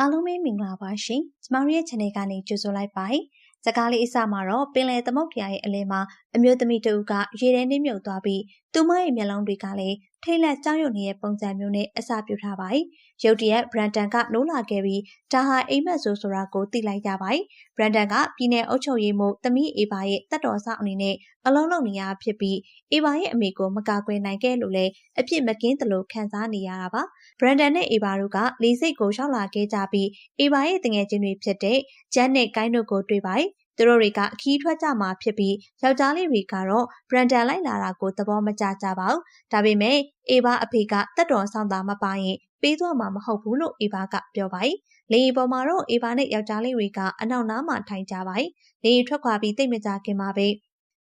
အားလုံးပဲမင်္ဂလာပါရှင်။ကျမတို့ရဲ့ channel ကနေကြိုဆိုလိုက်ပါတယ်။စကားလေးအစမှာတော့ပင်လယ်သမုဒ္ဒရာရဲ့အလဲမှာအမျိုးသမီးတဦးကရေထဲနှိမ့်မြုပ်သွားပြီးသူမရဲ့မျက်လုံးတွေကလည်းထိတ်လန့်ကြောက်ရွံ့နေတဲ့ပုံစံမျိုးနဲ့အစပြုထားပါတယ်။ရုတ်တရက်ဘရန်တန်ကနိုးလာခဲ့ပြီးဒါဟာအိမ်မက်ဆိုဆိုတာကိုသိလိုက်ကြပါတယ်။ဘရန်တန်ကပြည်내အုပ်ချုပ်ရေးမှသမီးအေဘာရဲ့တက်တော်ဆောင်အနေနဲ့အလုံးလုံးနေရဖြစ်ပြီးအေဘာရဲ့အမေကိုမကာကွယ်နိုင်ခဲ့လို့လည်းအပြစ်မကင်းသလိုခံစားနေရတာပါ။ဘရန်တန်နဲ့အေဘာတို့ကလေစိတ်ကိုရောက်လာခဲ့ကြပြီးအေဘာရဲ့တငယ်ချင်းတွေဖြစ်တဲ့ဂျန်နဲ့ကိုင်းတို့ကိုတွေ့ပါတယ်။ သူတို့တွေကအခီးထွက်ကြမှာဖြစ်ပြီးယောက်ျားလေးတွေကတော့ဘရန်ဒန်လိုက်လာတာကိုသဘောမကျကြပါဘူး။ဒါပေမဲ့အေဘာအဖေကတက်တော်ဆောင်တာမပါရင်ပေးသွားမှာမဟုတ်ဘူးလို့အေဘာကပြောပါတယ်။လေယာဉ်ပေါ်မှာတော့အေဘာနဲ့ယောက်ျားလေးတွေကအနောက်နားမှာထိုင်ကြပါတယ်။လေယာဉ်ထွက်ခွာပြီးတိတ်မကြခင်မှာပဲ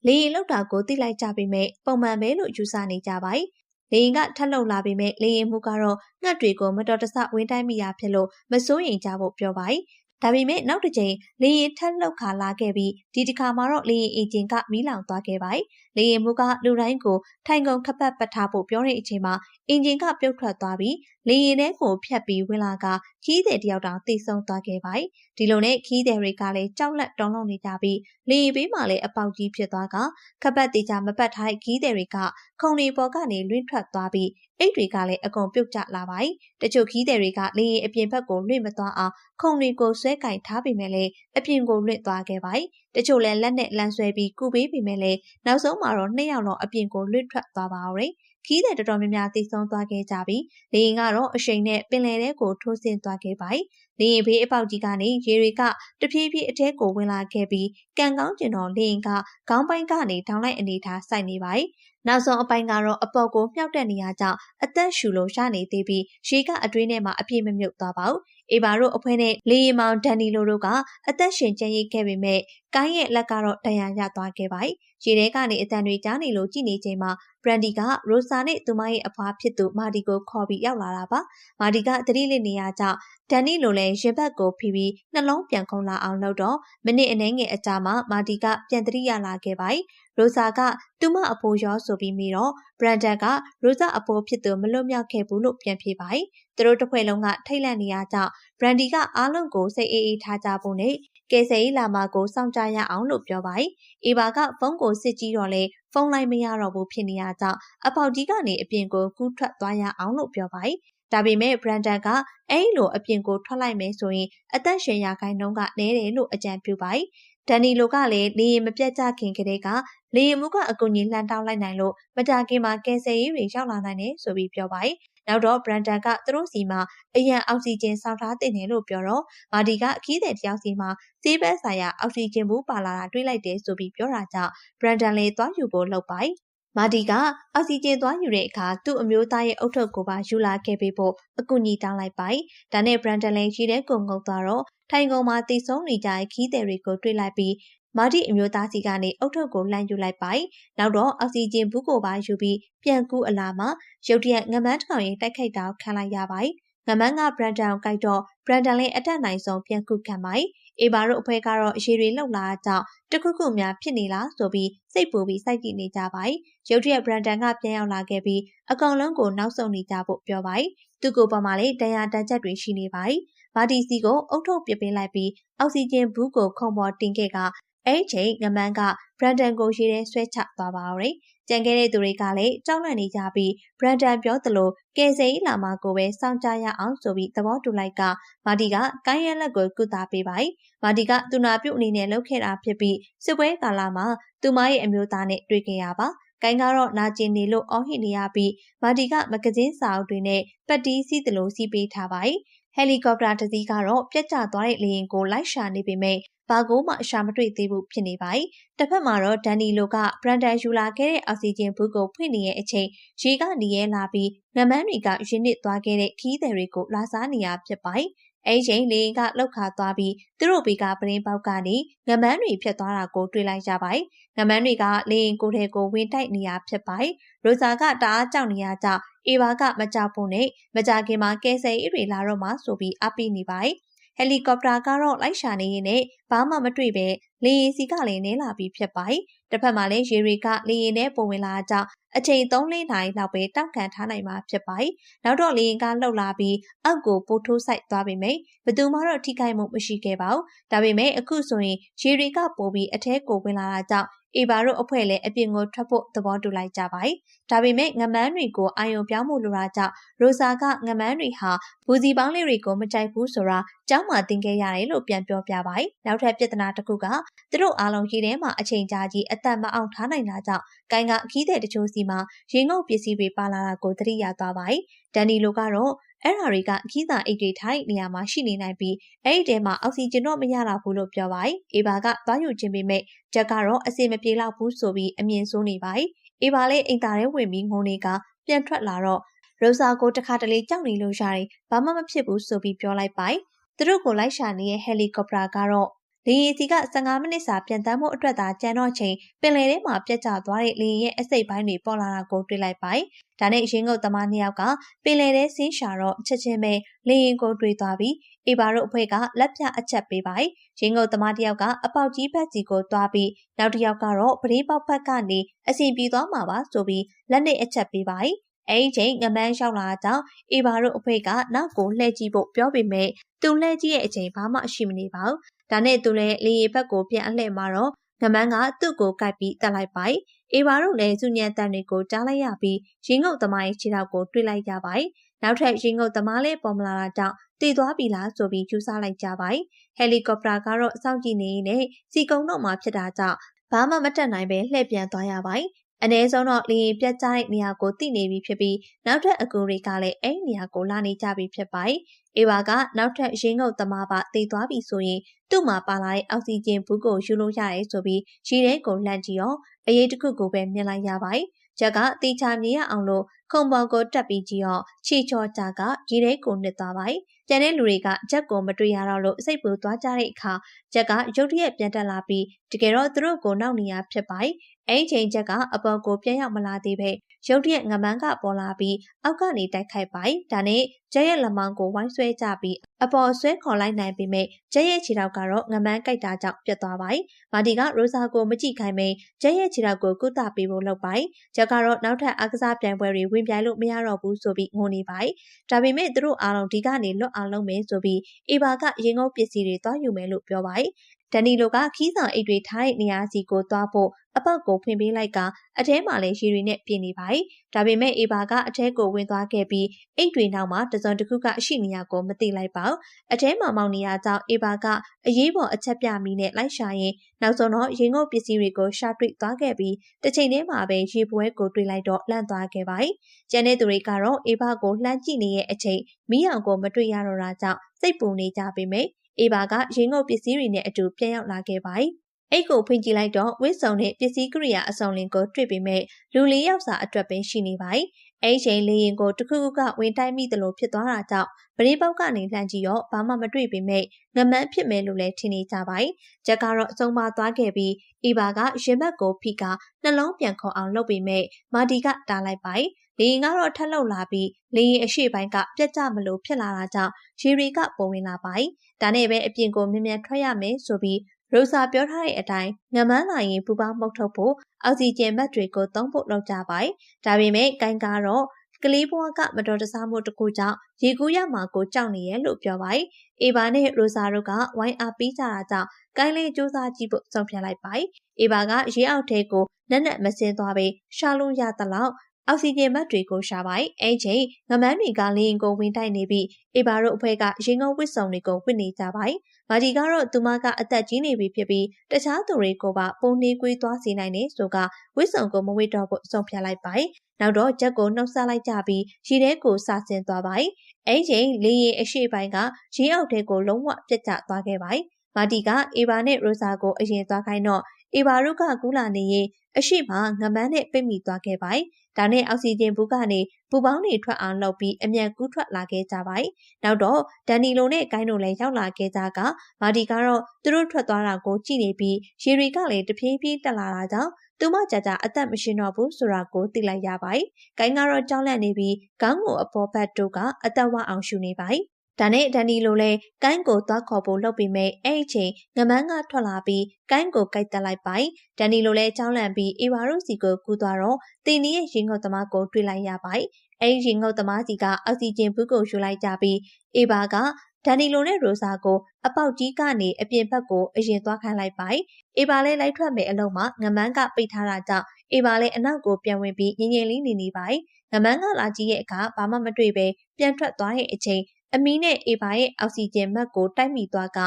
လေယာဉ်လောက်တာကိုသိလိုက်ကြပေမဲ့ပုံမှန်ပဲလို့ယူဆနေကြပါတယ်။လေရင်ကထက်လုံလာပေမဲ့လေရင်မှုကတော့ငှက်တွေကိုမတော်တဆဝင်းတိုင်းမိရဖြစ်လို့မစိုးရင်ကြဖို့ပြောပါတယ် ဒါပေမဲ့နောက်တစ်ကြိမ်လေရင်ထက်လောက်ခါလာခဲ့ပြီးဒီတစ်ခါမှာတော့လေရင်အင်ဂျင်ကမီးလောင်သွားခဲ့ပါတယ်။လေရင်မှုကလူတိုင်းကိုထိုင်ကုန်ခပတ်ပတ်ထားဖို့ပြောတဲ့အချိန်မှာအင်ဂျင်ကပြုတ်ထွက်သွားပြီးလေရင်ထဲကိုဖြတ်ပြီးဝင်လာကခီးတဲ့တယောက်တောင်တိတ်ဆုံးသွားခဲ့ပါတယ်။ ဒီလိုနဲ့ခီးတဲ့တွေကလည်းကြောက်လက်တောင်းလုံးနေကြပြီးလေရင်ဘေးမှာလည်းအပေါက်ကြီးဖြစ်သွားကခပတ်တေချာမပတ်ထားတဲ့ခီးတဲ့တွေကခုံတွေပေါ်ကနေလွင့်ထွက်သွားပြီးအိတ်တွေကလည်းအကုန်ပြုတ်ကျလာပါတယ်။တချို့ခီးတဲ့တွေကလေရင်အပြင်ဘက်ကိုလွင့်မသွားအောင်ခုံတွေကိုဆွဲကင်ထားပေမဲ့လည်းအပြင်ကိုလွင့်သွားခဲ့ပါတယ်။တချို့လည်းလက်နဲ့လမ်းဆွဲပြီးကူပေးပေမဲ့လည်းနောက်ဆုံးမှာတော့နှစ်ယောက်လုံးအပြင်ကိုလွင့်ထွက်သွားပါတော့တယ်။ ခီးတဲ့တော်တော်များများသိဆုံးသွားခဲ့ကြပြီးလေရင်ကတော့အရှိန်နဲ့ပင်လယ်ထဲကိုထိုးဆင်းသွားခဲ့ပါတယ်။လေရင်ဘေးအပေါက်ကြီးကနေရေတွေကတဖြည်းဖြည်းအထဲကိုဝင်လာခဲ့ပြီးကံကောင်းကျင်တော်လေရင်ကခေါင်းပိုင်းကနေထောင်လိုက်အနေထားစိုက်နေပါတယ်။နောက်ဆုံးအပိုင်းကတော့အပေါ်ကိုမြှောက်တဲ့နေရာကြောင့်အသက်ရှူလို့ရနေသေးပြီးရေကအတွင်းထဲမှာအပြည့်မမြုပ်သွားပါဘူး။ အေဘာတို့အဖွဲနဲ့လေရင်မောင်ဒန်နီလိုတို့ကအသက်ရှင်ကျန်ရစ်ခဲ့ပေမဲ့ကိုင်းရဲ့လက်ကတော့ဒဏ်ရာရသွားခဲ့ပါတယ်။ရေထဲကနေအတန်တွေကြားနေလို့ကြည်နေချိန်မှာဘရန်ဒီကရိုဆာနဲ့သူမရဲ့အဖွားဖြစ်သူမာဒီကိုခေါ်ပြီးရောက်လာတာပါ။မာဒီကသတိလစ်နေရကြောင့်ဒန်နီလိုလည်းရင်ဘတ်ကိုဖိပြီးနှလုံးပြန်ခုန်လာအောင်လုပ်တော့မိနစ်အနည်းငယ်အကြာမှာမာဒီကပြန်သတိရလာခဲ့ပါတယ်။ ရိုဆာကသူမအဖိုးရောဆိုပြီးမိတော့ဘရန်ဒန်ကရိုဆာအဖိုးဖြစ်သူမလွတ်မြောက်ခဲ့ဘူးလို့ပြန်ဖြေပါတယ်။သူတို့တစ်ဖွဲ့လုံးကထိတ်လန့်နေရကြောင့်ဘရန်ဒီကအားလုံးကိုစိတ်အေးအေးထားကြဖို့နဲ့ကယ်ဆယ်ရေးလာမကိုစောင့်ကြရအောင်လို့ပြောပါတယ်။အေဘာကဖုန်းကိုစစ်ကြည့်တော့လေဖုန်းလိုင်းမရတော့ဘူးဖြစ်နေရကြောင်းအပေါက်ကြီးကနေအပြင်ကိုကူးထွက်သွားရအောင်လို့ပြောပါတယ်။ ဒါပေမဲ့ဘရန်ဒန်ကအဲ့လိုအပြင်ကိုထွက်လိုက်မယ်ဆိုရင်အသက်ရှင်ရခိုင်နှုန်းကနည်းတယ်လို့အကြံပြုပါတယ်။ဒန်နီလိုကလည်းလေရင်မပြတ်ကြခင်ကတည်းကလေရင်မှုကအကူကြီးလှန်တောင်းလိုက်နိုင်လို့မကြခင်မှာကယ်ဆယ်ရေးတွေရောက်လာနိုင်တယ်ဆိုပြီးပြောပါတယ်။နောက်တော့ဘရန်ဒန်ကသူတို့စီမှာအရန်အောက်ဆီဂျင်ဆောက်ထားတင်တယ်လို့ပြောတော့မာဒီကအခီးတဲ့တယောက်စီမှာစေးဘက်ဆိုင်ရာအောက်ဆီဂျင်ဘူးပါလာတာတွေ့လိုက်တယ်ဆိုပြီးပြောတာကြောင့်ဘရန်ဒန်လည်းသွားယူဖို့လုပ်ပိုက် မာဒီကအောက်ဆီဂျင်သွားယူတဲ့အခါသူ့အမျိုးသားရဲ့အုတ်ထုတ်ကိုပါယူလာခဲ့ပေးဖို့အကူအညီတောင်းလိုက်ပိုက်။ဒါနဲ့ဘရန်ဒန်လည်းရှိတဲ့ကုံငုံသွားတော့ထိုင်ကုန်မှာတည်ဆုံးနေကြတဲ့ခီးသည်တွေကိုတွေ့လိုက်ပြီးမာဒီအမျိုးသားစီကနေအုတ်ထုတ်ကိုလှမ်းယူလိုက်ပိုက်နောက်တော့အောက်ဆီဂျင်ဘူးကိုပါယူပြီးပြန်ကူးအလာမှာရုတ်တရက်ငမန်းထောင်ရင်တိုက်ခိုက်တာခံလိုက်ရပိုက်ငမန်းကဘရန်ဒန်ကိုကြိုက်တော့ဘရန်ဒန်လည်းအတက်နိုင်ဆုံးပြန်ကူးခံပိုက် အေဘာတို့အဖွဲကတော့အရေးတွေလှုပ်လာကြောင်းတခုခုများဖြစ်နေလားဆိုပြီးစိတ်ပူပြီးစိုက်ကြည့်နေကြပိုက်ရုတ်တရက်ဘရန်ဒန်ကပြန်ရောက်လာခဲ့ပြီးအကောင်လုံးကိုနောက်ဆုံးနေကြဖို့ပြောပိုက်သူကိုပေါ်မှာလည်းတရားတန်ချက်တွေရှိနေပိုက်မာဒီစီကိုအုတ်ထုတ်ပြပင်းလိုက်ပြီးအောက်ဆီဂျင်ဘူးကိုခုံပေါ်တင်ခဲ့ကအဲ့ချိန်ငမန်းကဘရန်ဒန်ကိုရေထဲဆွဲချသွားပါတော့တယ်။ ကြံခဲ့တဲ့သူတွေကလည်းကြောက်လန့်နေကြပြီးဘရန်ဒန်ပြောသလိုကယ်ဆယ်ရေးလာမကိုပဲစောင့်ကြရအောင်ဆိုပြီးသဘောတူလိုက်ကမာဒီကကိုင်းရဲလက်ကိုကုသပေးပါ။မာဒီကသူနာပြုတ်အနေနဲ့လုပ်ခဲ့တာဖြစ်ပြီးစစ်ပွဲကာလမှာသူမရဲ့အမျိုးသားနဲ့တွေ့ခဲ့ရပါ။ကိုင်းကတော့နာကျင်နေလို့အော်ဟစ်နေရပြီးမာဒီကမဂဇင်းစာအုပ်တွေနဲ့ပတ်တီးစီးသလိုစီးပေးထားပါ။ ဟယ်လီကော်ပတာတစ်စီးကတော့ပြက်ကျသွားတဲ့လေယာဉ်ကိုလိုက်ရှာနေပေမဲ့ဘာကိုမှအရှာမတွေ့သေးဘူးဖြစ်နေပါ යි ။တစ်ဖက်မှာတော့ဒန်နီလိုကဘရန်ဒန်ယူလာခဲ့တဲ့အောက်ဆီဂျင်ဘူးကိုဖွင့်နေတဲ့အချိန်ရေကနေရဲလာပြီးငမန်းတွေကရင်းနစ်သွားခဲ့တဲ့ခီးသည်တွေကိုလာစားနေရဖြစ်ပါ යි ။အဲဒီချိန်လေကလောက်ခါသွားပြီးသူတို့ဘေကပရင်းပေါက်ကနေငမန်းတွေဖြတ်သွားတာကိုတွေ့လိုက်ကြပါ යි ။ငမန်းတွေကလေရင်ကိုထဲကိုဝင်တိုက်နေရဖြစ်ပါ යි ။ရိုဇာကတအားကြောက်နေရကြ အေဘာကမကြောက်ဖို့နဲ့မကြခင်မှာကဲဆယ်အေးတွေလာတော့မှဆိုပြီးအပိနေပါ යි ဟယ်လီကော်ပတာကတော့လိုက်ရှာနေရင်နဲ့ဘာမှမတွေ့ပဲလေယာဉ်စီကလည်းနဲလာပြီးဖြစ်ပါတယ်။တစ်ဖက်မှာလည်းရေတွေကလေယာဉ်နဲ့ပုံဝင်လာကြောင်းအချိန်3-4နာရီလောက်ပဲတောက်ကန်ထားနိုင်မှာဖြစ်ပါတယ်။နောက်တော့လေယာဉ်ကလှုပ်လာပြီးအောက်ကိုပို့ထိုးဆိုင်သွားပေမယ့်ဘသူမှတော့ထိခိုက်မှုမရှိခဲ့ပါဘူး။ဒါပေမဲ့အခုဆိုရင်ရေတွေကပိုပြီးအထဲကိုဝင်လာတာကြောင့် အေဘာတို့အဖွဲ့လည်းအပြင်ကိုထွက်ဖို့သဘောတူလိုက်ကြပါတယ်။ဒါပေမဲ့ငမန်းတွေကိုအာယုံပြောင်းမှုလိုတာကြောင့်ရိုဇာကငမန်းတွေဟာဘူစီပေါင်းလေးတွေကိုမကြိုက်ဘူးဆိုတာကြောင်းမှသင်ခဲ့ရတယ်လို့ပြန်ပြောပြပါတယ်။နောက်ထပ်ပြဿနာတစ်ခုကသူတို့အားလုံးရေထဲမှာအချိန်ကြာကြီးအသက်မအောင်ထားနိုင်တာကြောင့်ကိုင်ကအခီးတဲ့တချို့စီမှာရေငုပ်ပစ္စည်းတွေပါလာတာကိုသတိရသွားပါတယ်။ဒန်နီလိုကတော့ အဲ့ဓာတွေကအခီးသာအိတ်တွေထိုင်နေရာမှာရှိနေနိုင်ပြီးအဲ့ဒီထဲမှာအောက်ဆီဂျင်တော့မရတော့ဘူးလို့ပြောပါတယ်။အေဘာကသွားယူခြင်းပေမဲ့ဂျက်ကတော့အစင်မပြေတော့ဘူးဆိုပြီးအမြင်ဆိုးနေပါတယ်။အေဘာလည်းအိမ်သားထဲဝင်ပြီးငုံနေကပြန်ထွက်လာတော့ရိုဇာကိုတခါတလေကြောက်နေလို့ရတယ်။ဘာမှမဖြစ်ဘူးဆိုပြီးပြောလိုက်ပါတယ်။သူတို့ကိုလိုက်ရှာနေတဲ့ဟယ်လီကော်ပတာကတော့ လေယာဉ်စီက15မိနစ်စာပြန်တမ်းမှုအတွက်သာကြံတော့ချိန်ပင်လယ်ထဲမှာပြတ်ကျသွားတဲ့လေယာဉ်ရဲ့အစိတ်ပိုင်းတွေပေါ်လာတာကိုတွေ့လိုက်ပါတယ်။ဒါနဲ့ရင်းငုတ်သမားနှစ်ယောက်ကပင်လယ်ထဲဆင်းရှာတော့ချက်ချင်းပဲလေယာဉ်ကိုတွေ့သွားပြီးအေဘာတို့အဖွဲ့ကလက်ပြအချက်ပေးပါတယ်။ရင်းငုတ်သမားတစ်ယောက်ကအပေါက်ကြီးဘက်စီကိုသွားပြီးနောက်တစ်ယောက်ကတော့ပရိပေါက်ဘက်ကနေအစီပြေးသွားမှာပါဆိုပြီးလက်နဲ့အချက်ပေးပါတယ်။အဲဒီချိန်ငမန်းလျှောက်လာကြောင်းအေဘာတို့အဖွဲ့ကနောက်ကိုလှည့်ကြည့်ဖို့ပြောပေမဲ့သူလှည့်ကြည့်ရဲ့အချိန်ဘာမှရှိမနေပါဘူး ဒါနဲ့သူလည်းလေရီဘက်ကိုပြန်အလှည့်မှာတော့ငမန်းကသူ့ကိုကိုက်ပြီးတက်လိုက်ပိုက်အေဘာတို့လည်းစုညံတန်တွေကိုကြားလိုက်ရပြီးရင်ငုတ်သမားရဲ့ခြေထောက်ကိုတွေ့လိုက်ရပိုက်နောက်ထပ်ရင်ငုတ်သမားလေးပေါ်မလာတာကြောင့်တည်သွားပြီလားဆိုပြီးကျူးစားလိုက်ကြပိုက်ဟယ်လီကော်ပတာကတော့စောင့်ကြည့်နေနေစီကုံတော့မှဖြစ်တာကြောင့်ဘာမှမတက်နိုင်ပဲလှည့်ပြန်သွားရပိုက်အ ਨੇ ဆုံးတော့လေရင်ပြတ်ကျတဲ့နေရာကိုသိနေပြီဖြစ်ပြီးနောက်ထပ်အကူတွေကလည်းအဲ့နေရာကိုလာနေကြပြီဖြစ်ပါတယ်။ အေဝါကနောက်ထပ်ရင်းငုပ်သမားပါတည်သွားပြီဆိုရင်သူ့မှာပါလာတဲ့အောက်ဆီဂျင်ဘူးကိုယူလို့ရတယ်ဆိုပြီးရေထဲကိုလှမ်းကြည့်ရောအရေးတစ်ခုကိုပဲမြင်လိုက်ရပါတယ်။ဂျက်ကတေချာမြင်ရအောင်လို့ခုံပေါ်ကိုတက်ပြီးကြည့်ရောချီချောကြကရေထဲကိုနှစ်သွားပါတယ်။ကျန်တဲ့လူတွေကဂျက်ကိုမတွေ့ရတော့လို့စိတ်ပူသွားကြတဲ့အခါဂျက်ကရုတ်တရက်ပြန်တက်လာပြီးတကယ်တော့သူတို့ကိုနောက်နေရဖြစ်ပါတယ်။ အဲ့ချိန်ချက်ကအပေါ်ကိုပြန်ရောက်မလာသေးပဲရုတ်တရက်ငမန်းကပေါ်လာပြီးအောက်ကနေတိုက်ခိုက်ပါတယ်။ဒါနဲ့ကျဲရဲ့လက်မောင်းကိုဝိုင်းဆွဲကြပြီးအပေါ်ဆွဲခေါ်လိုက်နိုင်ပေမဲ့ကျဲရဲ့ခြေထောက်ကတော့ငမန်းကြိုက်တာကြောင့်ပြတ်သွားပါတယ်။မာတီကရိုဇာကိုမကြည့်ခိုင်းပဲကျဲရဲ့ခြေထောက်ကိုကုသပေးဖို့လုပ်ပါတယ်။ကျက်ကတော့နောက်ထပ်အားကစားပြိုင်ပွဲတွေဝင်ပြိုင်လို့မရတော့ဘူးဆိုပြီးငိုနေပါတယ်။ဒါပေမဲ့သူတို့အားလုံးဒီကနေလွတ်အောင်လုပ်မယ်ဆိုပြီးအေဘာကရင်ငုံပစ္စည်းတွေတွားယူမယ်လို့ပြောပါတယ်။ဒန်နီလိုကခီးဆောင်အိတ်တွေထားတဲ့နေရာစီကိုသွားဖို့ အပေါက်ကိုဖွင့်ပေးလိုက်က အထဲမှာလည်းရေတွေနဲ့ပြင်နေပါတယ်။ဒါပေမဲ့အေဘာကအထဲကိုဝင်သွားခဲ့ပြီးအိတ်တွေနောက်မှာတစုံတစ်ခုကအရှိနေရကိုမသိလိုက်ပါဘူး။အထဲမှာမောင်နေရကြောင့်အေဘာကအရေးပေါ်အချက်ပြမိနဲ့လိုက်ရှာရင်နောက်ဆုံးတော့ရေငုပ်ပစ္စည်းတွေကိုရှာတွေ့သွားခဲ့ပြီးတစ်ချိန်တည်းမှာပဲရေပွဲကိုတွေ့လိုက်တော့လန့်သွားခဲ့ပါတယ်။ကျန်တဲ့သူတွေကတော့အေဘာကိုလှမ်းကြည့်နေတဲ့အချိန်မီးအောင်ကိုမတွေ့ရတော့တာကြောင့်စိတ်ပူနေကြပေမယ့်အေဘာကရေငုပ်ပစ္စည်းတွေနဲ့အတူပြန်ရောက်လာခဲ့ပါတယ်။ အိတ်ကိုဖွင့်ကြည့်လိုက်တော့ဝစ်စုံနဲ့ပစ္စည်းကိရိယာအစုံလင်ကိုတွေ့ပေမဲ့လူလေးယောက်စာအတွက်ပဲရှိနေပါတယ်။အဲ့ချိန်လေရင်ကိုတခုခုကဝင်တိုက်မိသလိုဖြစ်သွားတာကြောင့်ပရိပေါက်ကနေလှမ်းကြည့်ရောဘာမှမတွေ့ပေမဲ့ငမန်းဖြစ်မယ်လို့လည်းထင်နေကြပါတယ်။ချက်ကတော့အဆုံးမသွားခဲ့ပြီးအီဘာကရင်ဘက်ကိုဖိကနှလုံးပြန်ခေါ်အောင်လုပ်ပေမဲ့မာတီကတားလိုက်ပါတယ်။လေရင်ကတော့ထက်လောက်လာပြီးလေရင်အရှိပိုင်းကပြက်ကျမလို့ဖြစ်လာတာကြောင့်ရေတွေကပုံဝင်လာပါတယ်။ဒါနဲ့ပဲအပြင်ကိုမြင်မြန်ထွက်ရမယ်ဆိုပြီး ရိုဆာပြောထားတဲ့အတိုင်းငမန်းလာရင်ပူပေါင်းမှုတ်ထုတ်ဖို့အောက်ဆီဂျင်မတ်တွေကိုသုံးဖို့လုပ်ကြပါတယ်။ဒါပေမဲ့ကိုင်ကားတော့ကလေးဘွားကမတော်တဆမှုတစ်ခုကြောင့်ရေကူးရမှာကိုကြောက်နေရဲ့လို့ပြောပါတယ်။အေဘာနဲ့ရိုဆာတို့ကဝိုင်းအားပေးကြတာကြောင့်ကိုင်းလေးစူးစမ်းကြည့်ဖို့ဆုံးဖြတ်လိုက်ပါတယ်။အေဘာကရေအောက်ထဲကိုနက်နက်မစင်းသွားပဲရှာလို့ရသလောက် အောက်ဆီဂျင်မတ်တွေကိုရှာပါတယ်။အဲ့ချိန်ငမန်းတွေကလင်းကိုဝင်တိုက်နေပြီးအေဘာတို့အဖွဲ့ကရင်ငုံဝစ်စုံတွေကိုဝစ်နေကြပါတယ်။မာဒီကတော့သူမကအသက်ကြီးနေပြီဖြစ်ပြီးတခြားသူတွေကိုပါပုံနှေးကွေးသွားစေနိုင်တယ်ဆိုကဝစ်စုံကိုမဝစ်တော့ဖို့ဆုံးဖြတ်လိုက်ပါတယ်။နောက်တော့ချက်ကိုနှုတ်ဆက်လိုက်ကြပြီးရေထဲကိုစဆင်းသွားပါတယ်။အဲ့ချိန်လေရင်အရှိပိုင်းကရေအောက်ထဲကိုလုံးဝပြတ်ကျသွားခဲ့ပါတယ်။မာတီကအေဘာနဲ့ရိုဆာကိုအရင်သွားခိုင်းတော့အေဘာတို့ကကူးလာနေရင်အရှိမငမန်းနဲ့ပိတ်မိသွားခဲ့ပါတယ်။ ဒါနဲ့အောက်ဆီဂျင်ဘူးကနေပူပေါင်းတွေထွက်အောင်လုပ်ပြီးအမြန်ကူးထွက်လာခဲ့ကြပါတယ်။နောက်တော့ဒန်နီလိုနဲ့ကိုင်းတို့လည်းရောက်လာခဲ့ကြကမာဒီကတော့သူတို့ထွက်သွားတာကိုကြည့်နေပြီးရေတွေကလည်းတဖြည်းဖြည်းတက်လာတာကြောင့်သူမကြကြအသက်မရှင်တော့ဘူးဆိုတာကိုသိလိုက်ရပါတယ်။ကိုင်းကတော့ကြောက်လန့်နေပြီးခေါင်းကိုအပေါ်ဘက်တို့ကအသက်ဝအောင်ရှူနေပါတယ်။ ဒါနဲ့ဒန်နီလိုလဲကိုင်းကိုသွားခေါ်ဖို့လုပ်ပြီးမဲ့အဲ့အချိန်ငမန်းကထွက်လာပြီးကိုင်းကိုကြိုက်တက်လိုက်ပိုင်ဒန်နီလိုလဲကြောင်းလန့်ပြီးအေဝါတို့စီကိုကူသွားတော့တင်နီရဲ့ရင်ငုတ်သမားကိုတွေ့လိုက်ရပိုင်အဲ့ဒီရင်ငုတ်သမားစီကအောက်ဆီဂျင်ဘူးကိုယူလိုက်ကြပြီးအေဘာကဒန်နီလိုနဲ့ရိုဆာကိုအပေါက်ကြီးကနေအပြင်ဘက်ကိုအရင်သွားခိုင်းလိုက်ပိုင်အေဘာလဲလိုက်ထွက်မယ်အလုံးမှာငမန်းကပိတ်ထားတာကြောင့်အေဘာလဲအနောက်ကိုပြန်ဝင်ပြီးငငယ်လေးနေနေပိုင်ငမန်းကလာကြည့်ရဲ့အခါဘာမှမတွေ့ပဲပြန်ထွက်သွားတဲ့အချိန် အမီနဲ့အေဘာရဲ့အောက်ဆီဂျင်မတ်ကိုတိုက်မိသွားက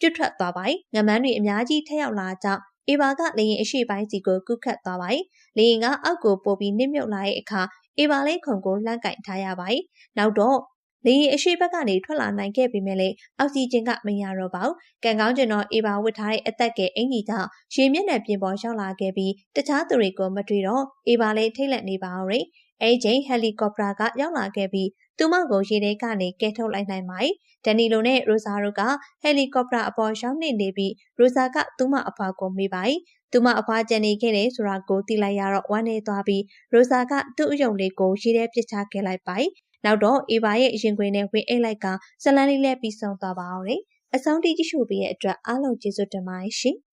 ကျွတ်ထွက်သွားပိုင်ငမန်းတွေအများကြီးထက်ရောက်လာကြောင်းအေဘာကလေရင်အရှိပိုင်းစီကိုကုခတ်သွားပိုင်လေရင်ကအောက်ကိုပို့ပြီးနစ်မြုပ်လာတဲ့အခါအေဘာလေးခုံကိုလှမ်းကင်ထားရပိုင်နောက်တော့လေရင်အရှိဘက်ကနေထွက်လာနိုင်ခဲ့ပေမဲ့လည်းအောက်ဆီဂျင်ကမရတော့ပါဘူး။ကံကောင်းကျင်တော့အေဘာဝစ်ထားတဲ့အသက်ကဲအင်ကြီးကြောင့်ရေမျက်နှာပြင်ပေါ်ရောက်လာခဲ့ပြီးတခြားသူတွေကိုမတွေ့တော့အေဘာလေးထိတ်လန့်နေပါအောင်။အဲချိန်ဟယ်လီကော်ပတာကရောက်လာခဲ့ပြီး သူမကိုရေထဲကနေကဲထုတ်လိုက်နိုင်ပါတယ်။ဒန်နီလိုနဲ့ရိုဇာတို့ကဟယ်လီကော်ပတာအပေါ်ရောက်နေနေပြီးရိုဇာကသူမအဖွားကိုမေးပါတယ်။သူမအဖွားကျန်နေခဲ့တယ်ဆိုတာကိုသိလိုက်ရတော့ဝမ်းနေသွားပြီးရိုဇာကသူ့အယုံလေးကိုရေထဲပစ်ချခဲ့လိုက်ပါတယ်။နောက်တော့အေဗာရဲ့ရင်ခွင်နဲ့ဝင်အိတ်လိုက်ကဇလန်းလေးလည်းပြီးဆုံးသွားပါအောင်လေ။အဆုံးထိကြည့်ရှုပေးတဲ့အတွက်အားလုံးကျေးဇူးတင်ပါတယ်ရှင်။